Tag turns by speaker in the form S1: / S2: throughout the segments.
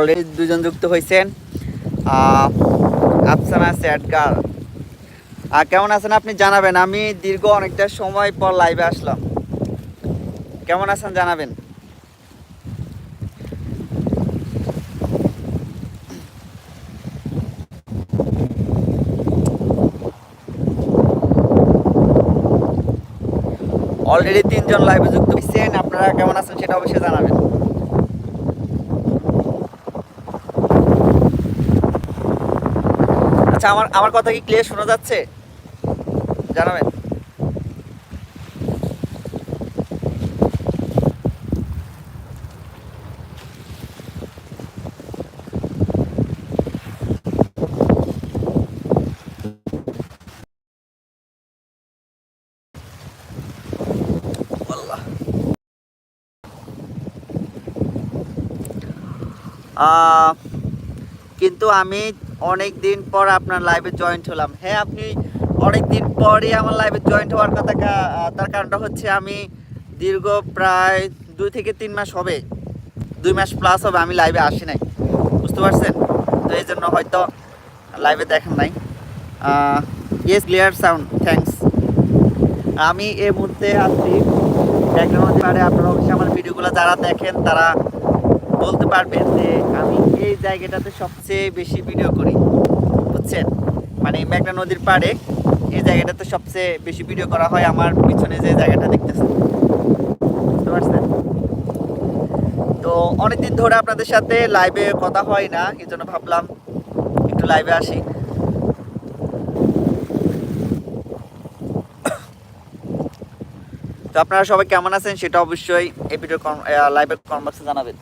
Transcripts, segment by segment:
S1: Already দুজন যুক্ত হয়েছেন আফসানা স্যাড গার্ল আর কেমন আছেন আপনি জানাবেন? আমি দীর্ঘ অনেকটা সময় পর লাইভে আসলাম। কেমন আছেন জানাবেন? অলরেডি তিনজন লাইভে যুক্ত হয়েছেন আপনারা কেমন আছেন সেটা অবশ্যই জানাবেন। আচ্ছা আমার আমার কথা কি ক্লিয়ার শোনা যাচ্ছে? জানাবেন। আল্লাহ। কিন্তু আমি অনেক দিন পর আপনার লাইভে জয়েন্ট হলাম। হ্যাঁ আপনি অনেক দিন পরই আমার লাইভে জয়েন্ট হওয়ার কথা তার কারণটা হচ্ছে আমি দীর্ঘ প্রায় দুই থেকে তিন মাস হবে। দুই মাস প্লাস হবে আমি লাইভে আসি নাই। বুঝতে পারছেন? তো এই জন্য হয়তো লাইভে দেখেন নাই। ইয়েস ক্লিয়ার সাউন্ড থ্যাঙ্কস আমি এই মুহূর্তে আছি। ব্যাকগ্রাউন্ড পারে আপনারা অবশ্যই আমার ভিডিওগুলো যারা দেখেন, তারা বলতে পারবেন যে আমি এই জায়গাটাতে সবচেয়ে বেশি ভিডিও করি। বুঝছেন? মানে মেঘনা নদীর পাড়ে এই জায়গাটাতে সবচেয়ে বেশি ভিডিও করা হয় আমার পিছনে যে জায়গাটা পারছেন? তো অনেকদিন ধরে আপনাদের সাথে লাইভে কথা হয় না এই জন্য ভাবলাম একটু লাইভে আসি। তো আপনারা সবাই কেমন আছেন সেটা অবশ্যই এই ভিডিও লাইভের কমেন্ট বক্সে জানাবেন।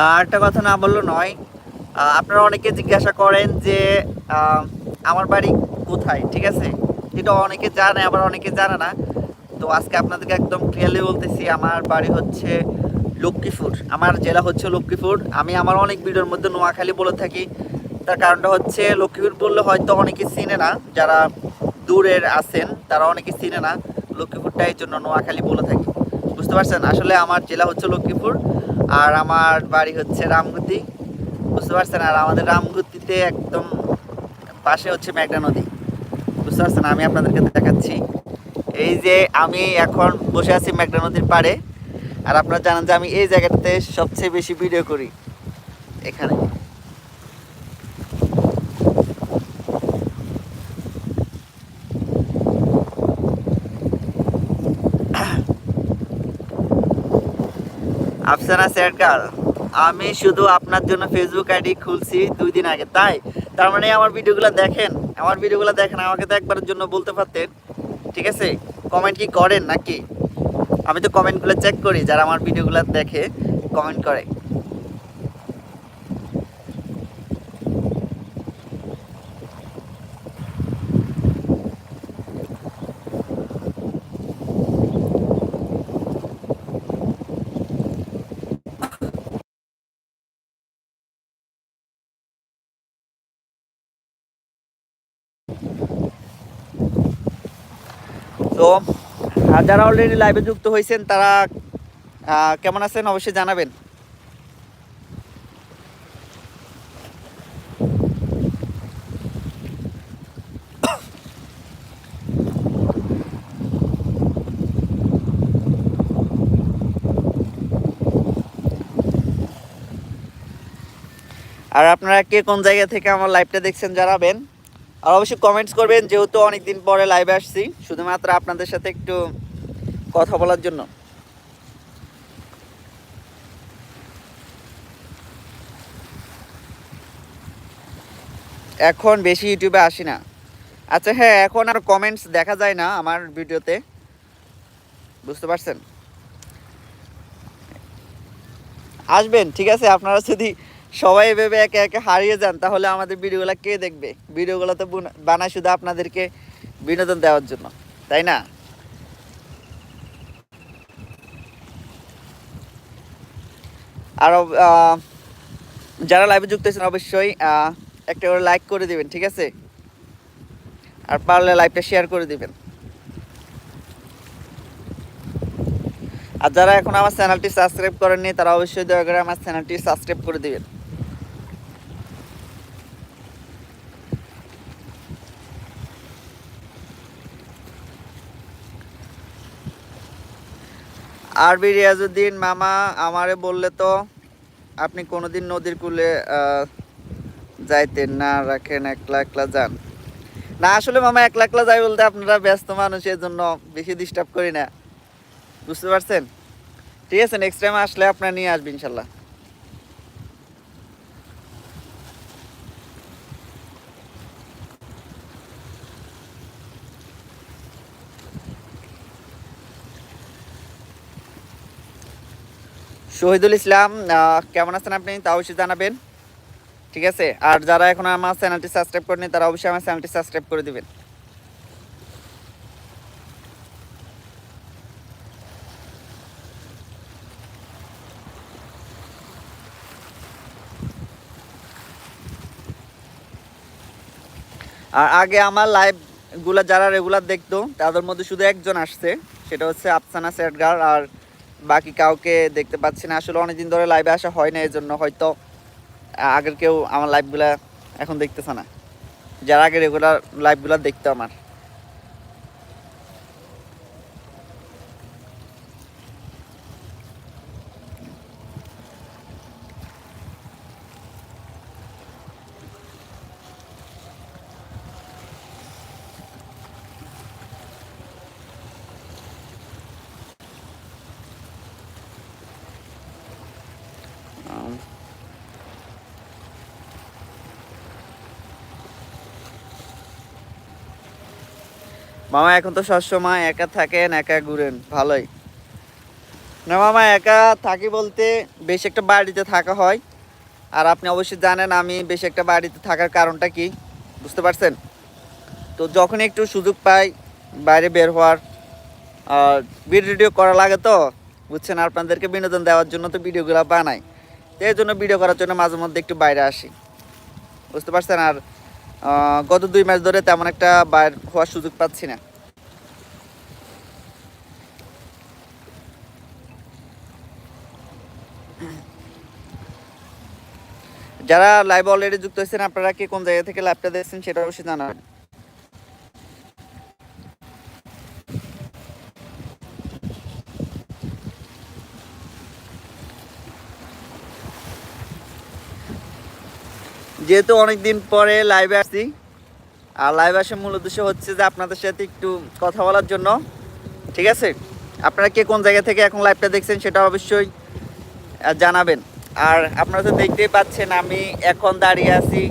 S1: আর একটা কথা না বলল নয়। আপনারা অনেকে জিজ্ঞাসা করেন যে আমার বাড়ি কোথায়, ঠিক আছে? এটা অনেকে জানে, আবার অনেকে জানে না। তো আজকে আপনাদেরকে একদম ক্লিয়ারলি বলতেছি, আমার বাড়ি হচ্ছে লক্ষ্মীপুর। আমার জেলা হচ্ছে লক্ষ্মীপুর। আমি আমার অনেক ভিডিওর মধ্যে নোয়াখালী বলে থাকি। তার কারণটা হচ্ছে, লক্ষ্মীপুর বললে হয়তো অনেকে চিনে না। যারা দূরের আছেন, তারা অনেকে চিনে না। লক্ষ্মীপুরটা এই জন্য নোয়াখালী বলে থাকি। বুঝতে পারছেন? আসলে আমার জেলা হচ্ছে লক্ষ্মীপুর। আর আমার বাড়ি হচ্ছে রামগতি। বুঝতে পারছেন? আর আমাদের রামগতিতে একদম পাশে হচ্ছে মেঘনা নদী। বুঝতে পারছেন? আমি আপনাদেরকে দেখাচ্ছি। এই যে আমি এখন বসে আছি মেঘনা নদীর পাড়ে, আর আপনারা জানেন যে আমি এই জায়গাটাতে সবচেয়ে বেশি ভিডিও করি। এখানে। আফসানা স্যার গার্ল আমি শুধু আপনার জন্য ফেসবুক আইডি খুলছি দুই দিন আগে, তাই? তার মানে আমার ভিডিওগুলো দেখেন, আমার ভিডিওগুলো দেখেন, আমাকে তো একবারের জন্য বলতে পারতেন, ঠিক আছে? কমেন্ট কি করেন নাকি? আমি তো কমেন্টগুলো চেক করি, যারা আমার ভিডিওগুলো দেখে কমেন্ট করে। যারা অলরেডি লাইভে যুক্ত হয়েছেন, তারা কেমন আছেন অবশ্যই জানাবেন। আর আপনারা কে কোন জায়গা থেকে আমার লাইভটা দেখছেন জানাবেন। আর অবশ্যই কমেন্টস করবেন, যেহেতু অনেকদিন পরে লাইভে আসছি, শুধুমাত্র আপনাদের সাথে একটু কথা বলার জন্য। এখন বেশি ইউটিউবে আসি না। আচ্ছা হ্যাঁ এখন আর কমেন্টস দেখা যায় না আমার ভিডিওতে বুঝতে পারছেন? আসবেন, ঠিক আছে, আপনারা যদি সবাই ভেবে একে একে হারিয়ে যান, তাহলে আমাদের ভিডিওগুলো কে দেখবে? ভিডিওগুলো তো বুনা- বানায় শুধু আপনাদেরকে বিনোদন দেওয়ার জন্য, তাই না? আরও যারা লাইভে যুক্ত হয়েছেন অবশ্যই একটা করে লাইক করে দিবেন, ঠিক আছে? আর পারলে লাইভটা শেয়ার করে দিবেন। আর যারা এখন আমার চ্যানেলটি সাবস্ক্রাইব করেননি, তারা অবশ্যই দয়া করে আমার চ্যানেলটি সাবস্ক্রাইব করে দিবেন। আরবি রিয়াজুদ্দিন মামা আমারে বললে তো আপনি কোনোদিন নদীর কূলে যাইতেন না, রাখেন, একলা একলা যান। না, আসলে মামা, একলা একলা যাই বলতে আপনারা ব্যস্ত মানুষের জন্য বেশি ডিস্টার্ব করি না। বুঝতে পারছেন? ঠিক আছে নেক্সট টাইম আসলে আপনার নিয়ে আসবেন, ইনশাল্লাহ। শহীদুল ইসলাম কেমন আছেন আপনি? তা অবশ্যই জানাবেন। ঠিক আছে? আর যারা এখন আমার চ্যানেলটি সাবস্ক্রাইব করেনি তারা অবশ্যই আমার চ্যানেলটি সাবস্ক্রাইব করে দিবেন। আর আগে আমার লাইভগুলা যারা রেগুলার দেখতো, তাদের মধ্যে শুধু একজন আসছে, সেটা হচ্ছে আফসানা সেটগার আর বাকি কাউকে দেখতে পাচ্ছি না। আসলে অনেকদিন ধরে লাইভে আসা হয় না এই জন্য হয়তো আগের কেউ আমার লাইভগুলা এখন দেখতেছে না। যারা আগে রেগুলার লাইভগুলো দেখতো আমার। মামা, এখন তো সবসময় একা থাকেন, একা ঘুরেন। ভালোই। না মামা, একা থাকি বলতে বেশ একটা বাড়িতে থাকা হয়। আর আপনি অবশ্যই জানেন আমি বেশ একটা বাড়িতে থাকার কারণটা কি, বুঝতে পারছেন? তো যখন একটু সুযোগ পাই বাইরে বের হওয়ার, আর ভিডিও করা লাগে তো, বুঝছেন আপনাদেরকে বিনোদন দেওয়ার জন্য তো ভিডিওগুলো বানাই। তো এই জন্য ভিডিও করার জন্য মাঝে মধ্যে একটু বাইরে আসি। বুঝতে পারছেন? আর গত দুই মাস ধরে তেমন একটা বাইর হওয়ার সুযোগ পাচ্ছি না। যারা লাইভ অলরেডি যুক্ত হয়েছেন, আপনারা কি কোন জায়গা থেকে লাইভটা দেখছেন সেটা অবশ্যই জানাবেন। যেহেতু অনেকদিন পরে লাইভে আসছি, আর লাইভ আসার মূল উদ্দেশ্য হচ্ছে যে আপনাদের সাথে একটু কথা বলার জন্য, ঠিক আছে? আপনারা কে কোন জায়গা থেকে এখন লাইভটা দেখছেন সেটা অবশ্যই জানাবেন। আর আপনারা তো দেখতেই পাচ্ছেন আমি এখন দাঁড়িয়ে আছি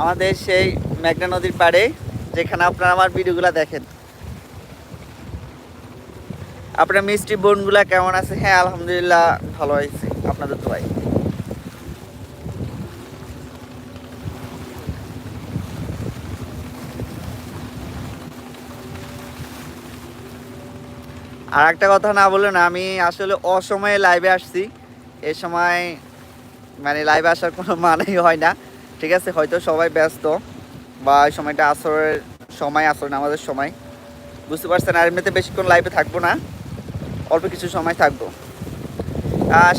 S1: আমাদের সেই মেঘনা নদীর পাড়ে, যেখানে আপনারা আমার ভিডিওগুলো দেখেন। আপনার মিষ্টি বোনগুলা কেমন আছে? হ্যাঁ আলহামদুলিল্লাহ ভালো হয়েছে আপনাদের দোয়াই আর একটা কথা না বললেন আমি আসলে অসময়ে লাইভে আসছি। এ সময় মানে লাইভে আসার কোনো মানেই হয় না। ঠিক আছে, হয়তো সবাই ব্যস্ত বা এই সময়টা আসরের সময়, আসর নামাজের সময়। বুঝতে পারছেন, আর এমনিতে বেশিক্ষণ লাইভে থাকব না। অল্প কিছু সময় থাকব।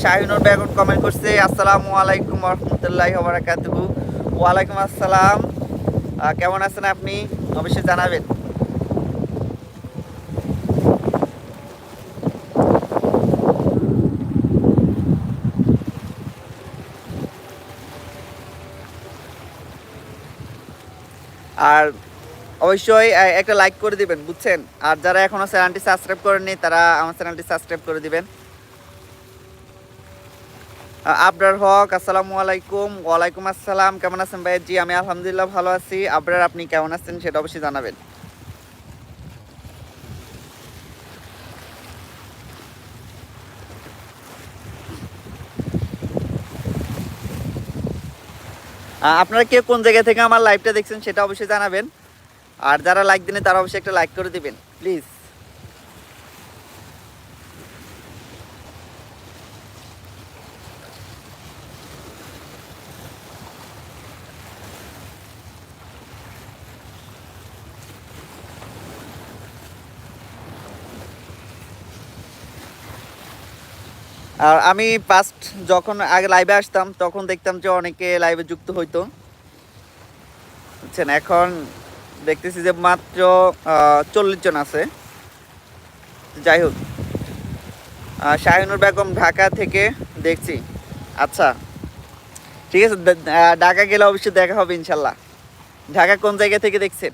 S1: শাহিনুর বেগম কমেন্ট করছে, আসসালামু আলাইকুম রহমতুল্লাহ বারাকাতুহু। ওয়ালাইকুম আসসালাম। কেমন আছেন আপনি? অবশ্যই জানাবেন। আর অবশ্যই একটা লাইক করে দিবেন, বুঝছেন? আর যারা এখনও চ্যানেলটি সাবস্ক্রাইব করেননি, তারা আমার চ্যানেলটি সাবস্ক্রাইব করে দিবেন। আবরার হক, আসসালামু আলাইকুম, ওয়ালাইকুম আসসালাম, কেমন আছেন ভাই জি আমি আলহামদুলিল্লাহ ভালো আছি। আবরার, আপনি কেমন আছেন? সেটা অবশ্যই জানাবেন। আপনারা কে কোন জায়গা থেকে আমার লাইভটা দেখছেন সেটা অবশ্যই জানাবেন। আর যারা লাইক দিনে তারা অবশ্যই একটা লাইক করে দিবেন। প্লিজ আর আমি ফার্স্ট যখন আগে লাইভে আসতাম, তখন দেখতাম যে অনেকে লাইভে যুক্ত হইতো। বুঝছেন? এখন দেখতেছি যে মাত্র চল্লিশ জন আছে। যাই হোক। শাহিনুর বেগম ঢাকা থেকে দেখছি। আচ্ছা ঠিক আছে ঢাকা গেলে অবশ্যই দেখা হবে ইনশাল্লাহ। ঢাকা কোন জায়গা থেকে দেখছেন?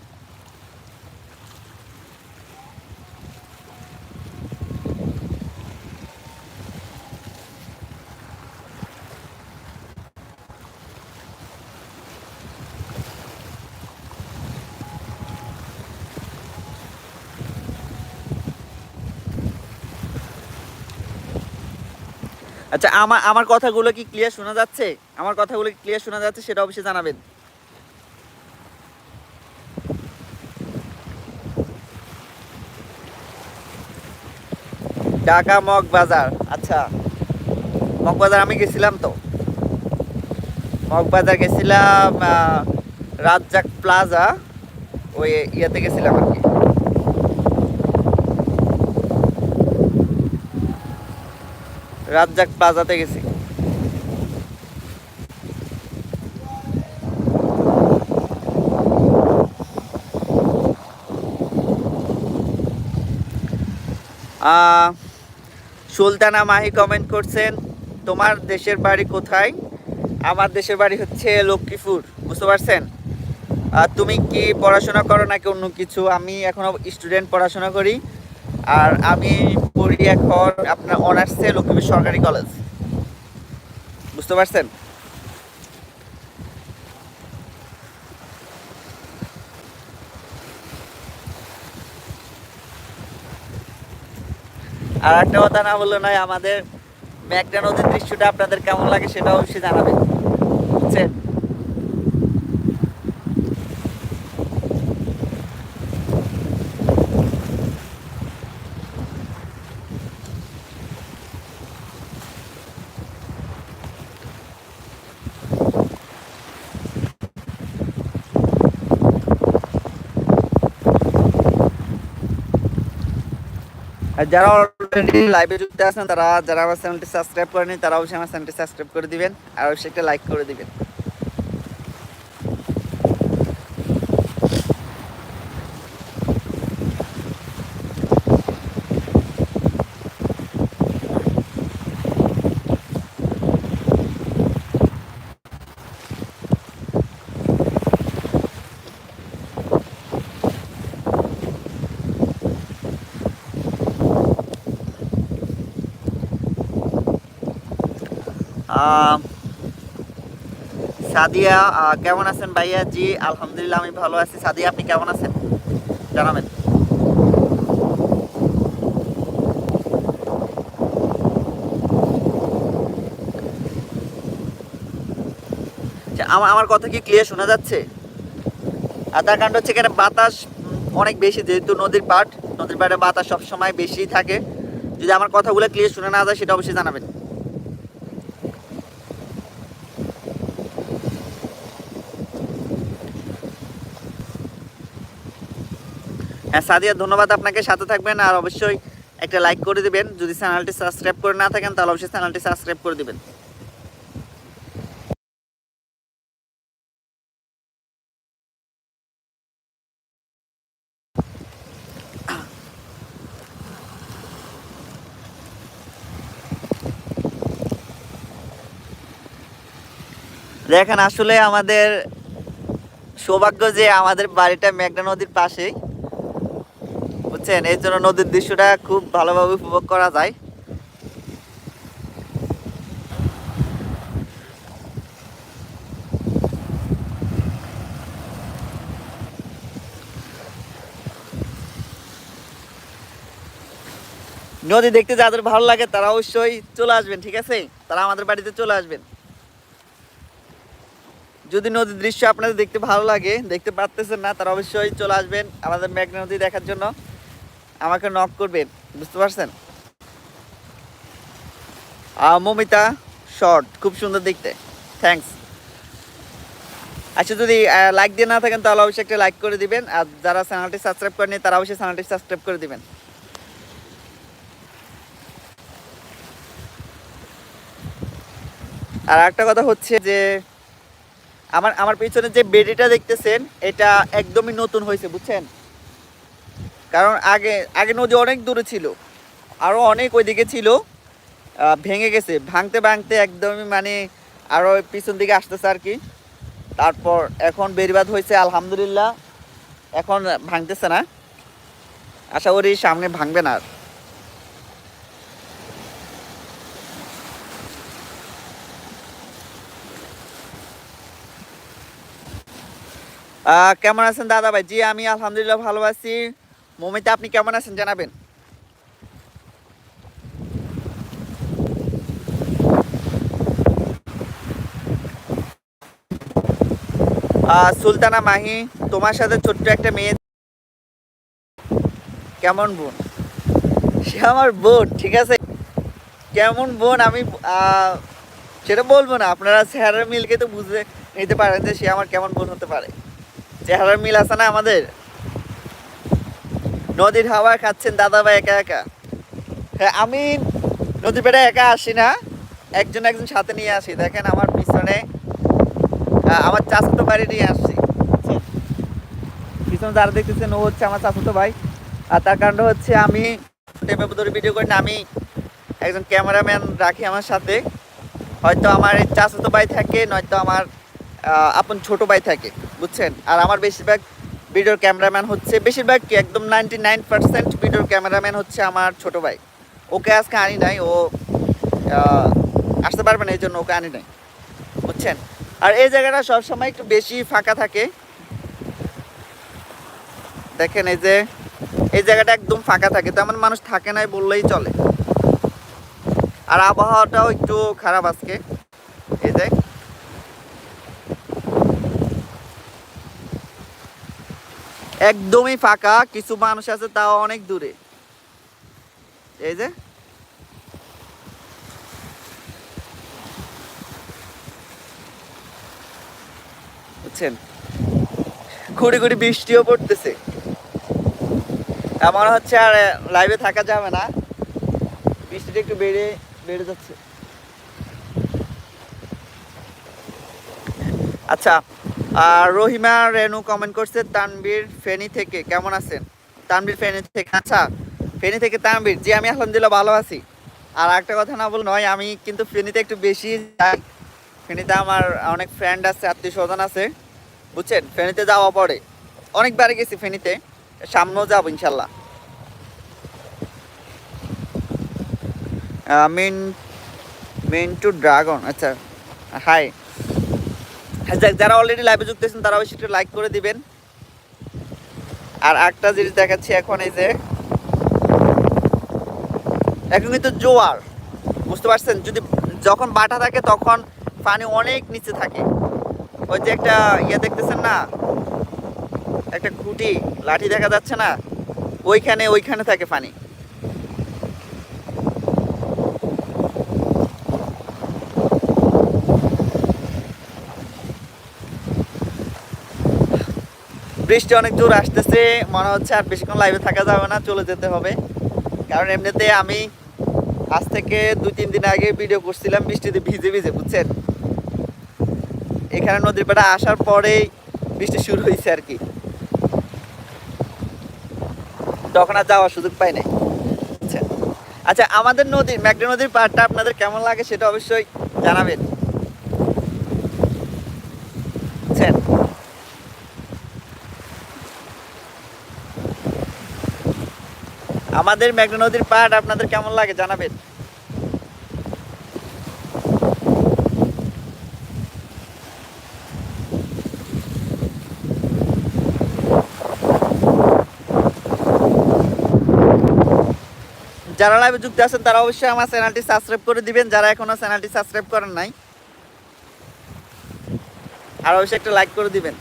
S1: আচ্ছা আমার আমার কথাগুলো কি ক্লিয়ার শোনা যাচ্ছে? আমার কথাগুলো কি ক্লিয়ার শোনা যাচ্ছে সেটা অবশ্যই জানাবেন। ঢাকা মগ বাজার আচ্ছা। মগ বাজার আমি গেছিলাম তো। মগ বাজার গেছিলাম রাজ্জাক প্লাজা, ওই ইয়েতে গেছিলাম আর কি। রাজ্জাক প্লাজাতে গেছি। সুলতানা মাহি কমেন্ট করছেন, তোমার দেশের বাড়ি কোথায়? আমার দেশের বাড়ি হচ্ছে লক্ষ্মীপুর। বুঝতে পারছেন? আর তুমি কি পড়াশোনা করো নাকি অন্য কিছু? আমি এখনও স্টুডেন্ট পড়াশোনা করি। আর আমি পড়ি এখন আপনার অনার্সে লক্ষ্মীপুর সরকারি কলেজ। বুঝতে পারছেন? আর একটা কথা না বললে নয়, আমাদের মেঘনা নদীর দৃশ্যটা আপনাদের কেমন লাগে সেটা অবশ্যই জানাবেন। বুঝছেন? যারা অলরেডি লাইভে যুক্ত আছেন, তারা, যারা আমার চ্যানেলটি সাবস্ক্রাইব করেনি তারা অবশ্যই আমার চ্যানেলটি সাবস্ক্রাইব করে দিবেন, আর অবশ্যই একটা লাইক করে দিবেন। সাদিয়া কেমন আছেন ভাইয়া? জি আলহামদুলিল্লাহ আমি ভালো আছি। সাদিয়া আপনি কেমন আছেন? জানাবেন। আচ্ছা, আমার আমার কথা কি ক্লিয়ার শোনা যাচ্ছে? আর তার কারণ হচ্ছে এখানে বাতাস অনেক বেশি যেহেতু নদীর পাট নদীর পাড়ে বাতাস সবসময় বেশি থাকে। যদি আমার কথাগুলো ক্লিয়ার শোনা না যায় সেটা অবশ্যই জানাবেন। সাদিয়া, ধন্যবাদ আপনাকে। সাথে থাকবেন আর অবশ্যই একটা লাইক করে দিবেন। যদি চ্যানেলটি সাবস্ক্রাইব করে না থাকেন, তাহলে অবশ্যই চ্যানেলটি সাবস্ক্রাইব করে দিবেন। দেখেন, আসলে আমাদের সৌভাগ্য যে আমাদের বাড়িটা মেঘনা নদীর পাশেই। বুঝছেন এই জন্য নদীর দৃশ্যটা খুব ভালোভাবে উপভোগ করা যায়। নদী দেখতে যাদের ভালো লাগে, তারা অবশ্যই চলে আসবেন, ঠিক আছে? তারা আমাদের বাড়িতে চলে আসবেন। যদি নদীর দৃশ্য আপনাদের দেখতে ভালো লাগে, দেখতে পারতেছেন না, তারা অবশ্যই চলে আসবেন আমাদের মেঘনা নদী দেখার জন্য। আমাকে নক করবেন বুঝতে পারছেন? মমিতা শর্ট খুব সুন্দর দেখতে। থ্যাঙ্কস আচ্ছা যদি লাইক দিয়ে না থাকেন, তাহলে অবশ্যই একটা লাইক করে দিবেন। আর যারা চ্যানেলটি সাবস্ক্রাইব করেনি তারা অবশ্যই চ্যানেলটি সাবস্ক্রাইব করে দিবেন। আর একটা কথা হচ্ছে যে, আমার আমার পিছনে যে বেডিটা দেখতেছেন, এটা একদমই নতুন হয়েছে, বুঝছেন? কারণ আগে আগে নদী অনেক দূরে ছিল। আরও অনেক ওইদিকে ছিল। ভেঙে গেছে। ভাঙতে ভাঙতে একদমই মানে আরও পিছন দিকে আসতেছে আর কি। তারপর এখন বেরিবাদ হয়েছে, আলহামদুলিল্লাহ। এখন ভাঙতেছে না। আশা করি সামনে ভাঙবে না কেমন আছেন দাদা ভাই? জি, আমি আলহামদুলিল্লাহ ভালো আছি। মমিতা, আপনি কেমন আছেন জানাবেন? সুলতানা মাহি, তোমার সাথে ছোট্ট একটা মেয়ে কেমন বোন? সে আমার বোন, ঠিক আছে? কেমন বোন আমি সেটা বলব না। আপনারা চেহারার মিলকে তো বুঝে নিতে পারেন যে সে আমার কেমন বোন হতে পারে। চেহারার মিল আছে না আমাদের? নদীর হাওয়া খাচ্ছেন দাদা ভাই একা একা। হ্যাঁ আমি নদীর পেটে একা আসি না। একজন একজন সাথে নিয়ে আসি। দেখেন আমার পিছনে আমার চাচাতো বাড়ি নিয়ে আসছি। পিছনে যারা দেখতেছেন, ও হচ্ছে আমার চাচাতো ভাই। আর তার কারণ হচ্ছে আমি টেপে ভিডিও করি আমি একজন ক্যামেরাম্যান রাখি আমার সাথে। হয়তো আমার চাচাতো ভাই থাকে, নয়তো আমার আপন ছোট ভাই থাকে, বুঝছেন? আর আমার বেশিরভাগ ভিডিওর ক্যামেরাম্যান হচ্ছে। বেশিরভাগ কি একদম নাইনটি নাইন পার্সেন্ট ভিডিওর ক্যামেরাম্যান হচ্ছে আমার ছোট ভাই। ওকে আজকে আনি নাই, ও আসতে পারবে না এই জন্য ওকে আনি নাই। বুঝছেন? আর এই জায়গাটা সবসময় একটু বেশি ফাঁকা থাকে। দেখেন এই যে, এই জায়গাটা একদম ফাঁকা থাকে, তেমন মানুষ থাকে নাই বললেই চলে। আর আবহাওয়াটাও একটু খারাপ আজকে এই যে একদমই ফাঁকা, কিছু মানুষ আছে তাও অনেক দূরে। এই যে। বুঝছেন? ঘুড়ি ঘুড়ি বৃষ্টিও পড়তেছে। আমার হচ্ছে আর লাইভে থাকা যাবে না। বৃষ্টিটা একটু বেড়ে বেড়ে যাচ্ছে। আচ্ছা আর রহিমা রেনু কমেন্ট করছে তানবীর ফেনী থেকে, কেমন আছেন? তানবীর ফেনী থেকে আচ্ছা ফেনী থেকে তানবীর জি, আমি আলহামদুলিল্লাহ ভালো আছি। আর একটা কথা না বল নয়, আমি কিন্তু ফেনীতে একটু বেশি যাই। ফেনীতে আমার অনেক ফ্রেন্ড আছে আত্মীয় স্বজন আছে, বুঝছেন? ফেনীতে যাওয়া পড়ে অনেকবার গেছি ফেনীতে, সামনেও যাব ইনশাল্লাহ। মিন মিন টু ড্রাগন আচ্ছা হাই যারা অলরেডি লাইভে যুক্ত তারা অবশ্যই একটু লাইক করে দিবেন। আর একটা জিনিস দেখাচ্ছি এখন, এই যে, এখন কিন্তু জোয়ার, বুঝতে পারছেন? যদি যখন বাটা থাকে, তখন পানি অনেক নিচে থাকে। ওই যে একটা ইয়ে দেখতেছেন না? একটা খুঁটি, লাঠি দেখা যাচ্ছে না? ওইখানে ওইখানে থাকে পানি। বৃষ্টি অনেক জোর আসতেছে, মনে হচ্ছে আর বেশিক্ষণ লাইভে থাকা যাবে না, চলে যেতে হবে। কারণ এমনিতে আমি আজ থেকে দুই, তিন দিন আগে ভিডিও করছিলাম, বৃষ্টিতে ভিজে ভিজে, বুঝছেন? এখানে নদীর পাড়ে আসার পরেই বৃষ্টি শুরু হয়েছে আর কি। তখন আর যাওয়ার সুযোগ পাই নাই আচ্ছা আমাদের নদীর ম্যাগডা নদীর পাড়টা আপনাদের কেমন লাগে সেটা অবশ্যই জানাবেন বুঝছেন আমাদের মেঘনা নদীর পাড় আপনাদের কেমন লাগে জানাবেন। যারা লাইভে যুক্ত আছেন, তারা অবশ্যই আমার চ্যানেলটি সাবস্ক্রাইব করে দিবেন। যারা এখনও চ্যানেলটি সাবস্ক্রাইব করেন নাই, আর অবশ্যই একটা লাইক করে দিবেন।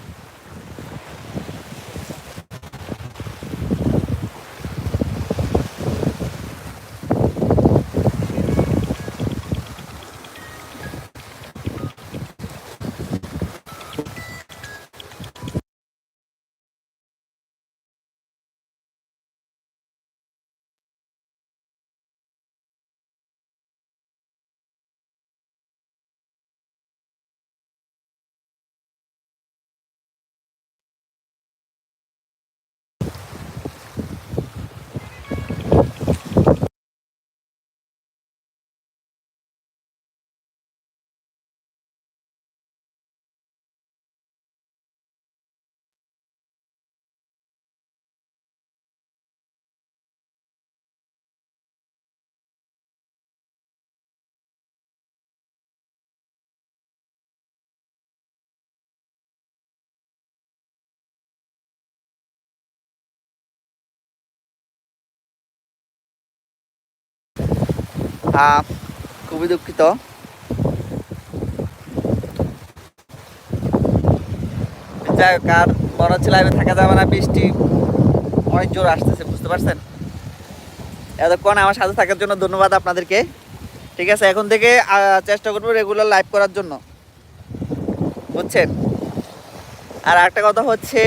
S1: খুবই দুঃখিত। যাই হোক, আর মনে হচ্ছে থাকা যাবে না, বৃষ্টি অনেক জোর আসতেছে, বুঝতে পারছেন? এতক্ষণ আমার সাথে থাকার জন্য ধন্যবাদ আপনাদেরকে। ঠিক আছে, এখন থেকে চেষ্টা করব রেগুলার লাইভ করার জন্য। বুঝছেন? আর একটা কথা হচ্ছে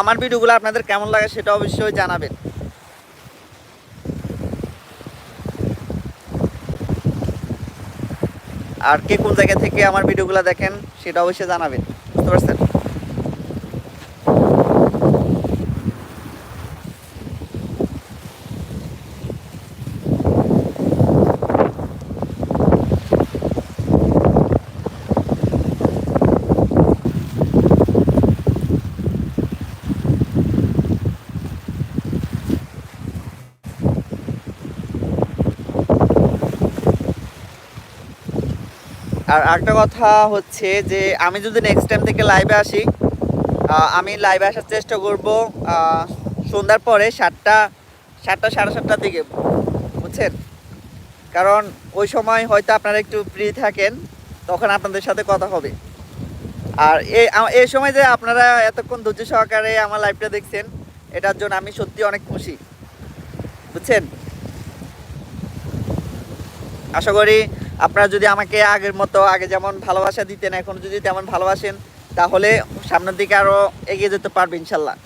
S1: আমার ভিডিওগুলো আপনাদের কেমন লাগে সেটা অবশ্যই জানাবেন। আর কে কোন জায়গা থেকে আমার ভিডিওগুলো দেখেন সেটা অবশ্যই জানাবেন। বুঝতে পারছেন? আর একটা কথা হচ্ছে যে, আমি যদি নেক্সট টাইম থেকে লাইভে আসি আমি লাইভে আসার চেষ্টা করব সন্ধ্যার পরে সাতটা সাতটা সাড়ে সাতটার দিকে, বুঝছেন? কারণ ওই সময় হয়তো আপনারা একটু ফ্রি থাকেন, তখন আপনাদের সাথে কথা হবে। আর এই সময় যে আপনারা এতক্ষণ ধৈর্য সহকারে আমার লাইভটা দেখছেন, এটার জন্য আমি সত্যি অনেক খুশি, বুঝছেন? আশা করি আপনারা যদি আমাকে আগের মতো, আগে যেমন ভালোবাসা দিতেন, এখন যদি তেমন ভালোবাসেন, তাহলে সামনের দিকে আরও এগিয়ে যেতে পারবে, ইনশাল্লাহ।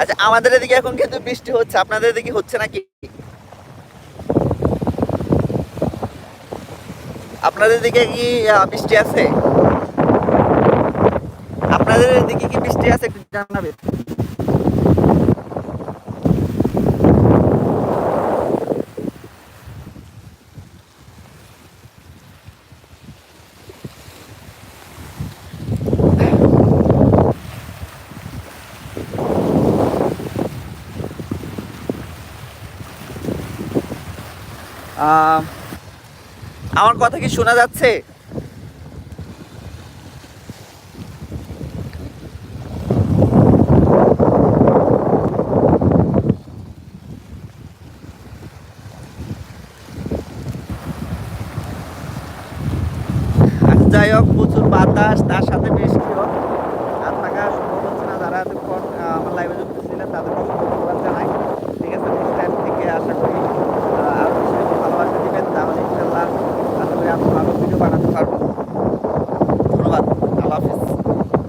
S1: আচ্ছা আমাদের এদিকে এখন কিন্তু বৃষ্টি হচ্ছে, আপনাদের এদিকে হচ্ছে নাকি? আপনাদের দিকে কি আহ, বৃষ্টি আছে? আপনাদের দিকে কি বৃষ্টি আছে একটু জানাবেন? আমার কথা কি শোনা যাচ্ছে?